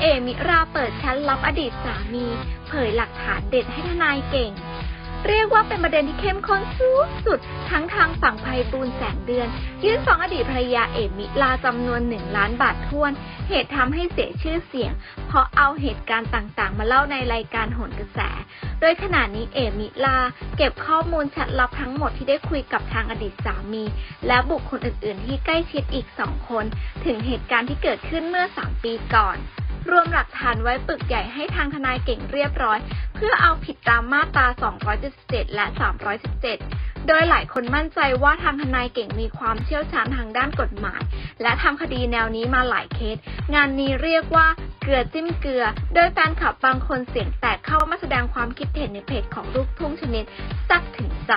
เอมิราเปิดแชทลับอดีตสามี เผยหลักฐานเด็ดให้ทนายเก่ง เรียกว่าเป็นประเด็นที่เข้มข้นสุดสุดๆทั้ง ไพบูลแสงเดือน ยื่นฟ้องอดีตภรรยาเอมิลาจำนวนหนึ่งล้านบาทท้วน เหตุทำให้เสียชื่อเสียง เพราะเอาเหตุการณ์ต่างๆ มาเล่าในรายการโหนกระแส โดยขณะนี้เอมิลา เก็บข้อมูลแชทลับทั้งหมดที่ได้คุยกับทางอดีตสามี และบุคคลอื่นๆ ที่ใกล้ชิดอีกสองคน ถึงเหตุการณ์ที่เกิดขึ้นเมื่อ 3 ปีก่อนรวมหลักฐานไว้ปึกใหญ่ให้ทางทนายเก่งเรียบร้อย เพื่อเอาผิดตามมาตรา 277 และ 317 โดยหลายคนมั่นใจว่าทางทนายเก่งมีความเชี่ยวชาญทางด้านกฎหมาย และทำคดีแนวนี้มาหลายเคส งานนี้เรียกว่าเกลือจิ้มเกลือ โดยแฟนคลับบางคนเสียงแตกเข้ามาแสดงความคิดเห็นในเพจของลูกทุ่งชนิดสักถึงใจ